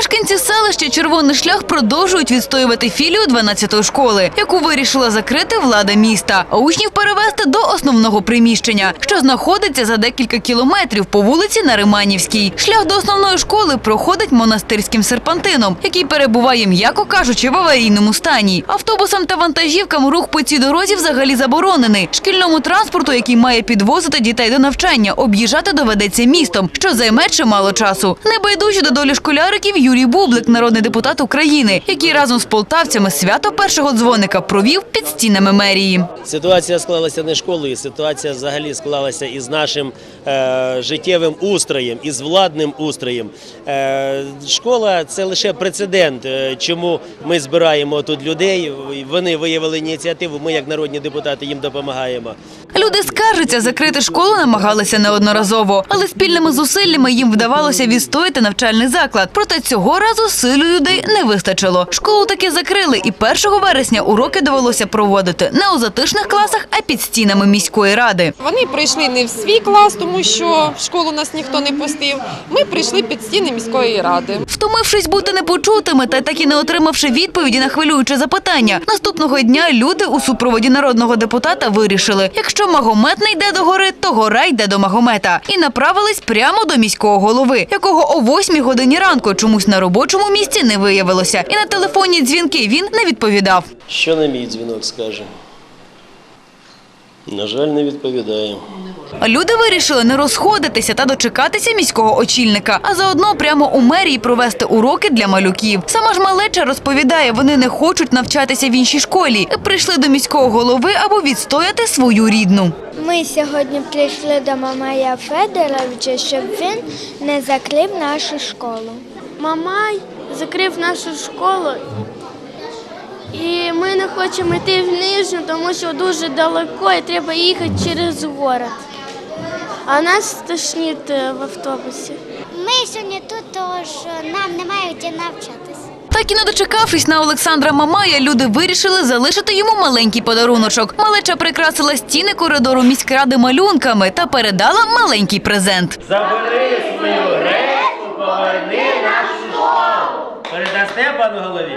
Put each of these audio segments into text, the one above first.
Мешканці селища Червоний шлях продовжують відстоювати філію 12-ї школи, яку вирішила закрити влада міста, а учнів перевести до основного приміщення, що знаходиться за декілька кілометрів по вулиці Нариманівській. Шлях до основної школи проходить монастирським серпантином, який перебуває, м'яко кажучи, в аварійному стані. Автобусам та вантажівкам рух по цій дорозі взагалі заборонений. Шкільному транспорту, який має підвозити дітей до навчання, об'їжджати доведеться містом, що займе чимало часу. Небайдужі до долі школяриків Юрій Бублик, народний депутат України, який разом з полтавцями свято першого дзвоника провів під стінами мерії. Ситуація склалася не школою, ситуація взагалі склалася із нашим е, життєвим устроєм, із владним устроєм. Е, школа це лише прецедент, е, чому ми збираємо тут людей. Вони виявили ініціативу. Ми, як народні депутати, їм допомагаємо. Люди скаржаться, закрити школу намагалися неодноразово, але спільними зусиллями їм вдавалося відстояти навчальний заклад. Проте цього разу сили людей не вистачило. Школу таки закрили, і 1 вересня уроки довелося проводити не у затишних класах, а під стінами міської ради. Вони прийшли не в свій клас, тому що в школу нас ніхто не пустив. Ми прийшли під стіни міської ради. Втомившись бути непочутими та так і не отримавши відповіді на хвилююче запитання, наступного дня люди у супроводі народного депутата вирішили: якщо Магомет не йде до гори, то гора йде до Магомета, і направились прямо до міського голови, якого о 8 годині ранку чомусь на робочому місці не виявилося. І на телефонні дзвінки він не відповідав. Що на мій дзвінок скаже? На жаль, не відповідає. Люди вирішили не розходитися та дочекатися міського очільника, а заодно прямо у мерії провести уроки для малюків. Сама ж малеча розповідає, вони не хочуть навчатися в іншій школі і прийшли до міського голови, аби відстояти свою рідну. Ми сьогодні прийшли до Мамая Федоровича, щоб він не закрив нашу школу. Мамай закрив нашу школу, і ми не хочемо йти в Нижню, тому що дуже далеко і треба їхати через город. А нас тошнить е, в автобусі. Ми сьогодні тут, тому що нам немає де навчатися. Так і не дочекавшись на Олександра Мамая, люди вирішили залишити йому маленький подаруночок. Малеча прикрасила стіни коридору міськради малюнками та передала маленький презент. Забери свою гречку, поверни школу. Передасте пану голові?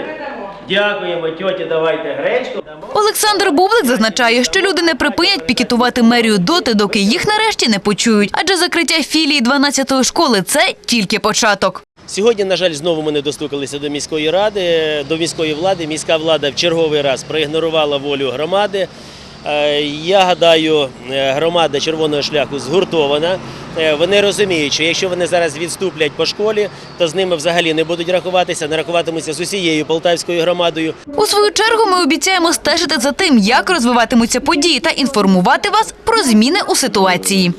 Дякуємо, тьоті, давайте гречку. Олександр Бублик зазначає, що люди не припинять пікетувати мерію доти, доки їх нарешті не почують. Адже закриття філії 12-ї школи це тільки початок. Сьогодні, на жаль, знову ми не достукалися до міської ради, до міської влади. Міська влада в черговий раз проігнорувала волю громади. Е, Я гадаю, е, громада червоного шляху згуртована. Е, Вони розуміють, що якщо вони зараз відступлять по школі, то з ними взагалі не будуть рахуватися, не рахуватимуться з усією полтавською громадою. У свою чергу ми обіцяємо стежити за тим, як розвиватимуться події та інформувати вас про зміни у ситуації.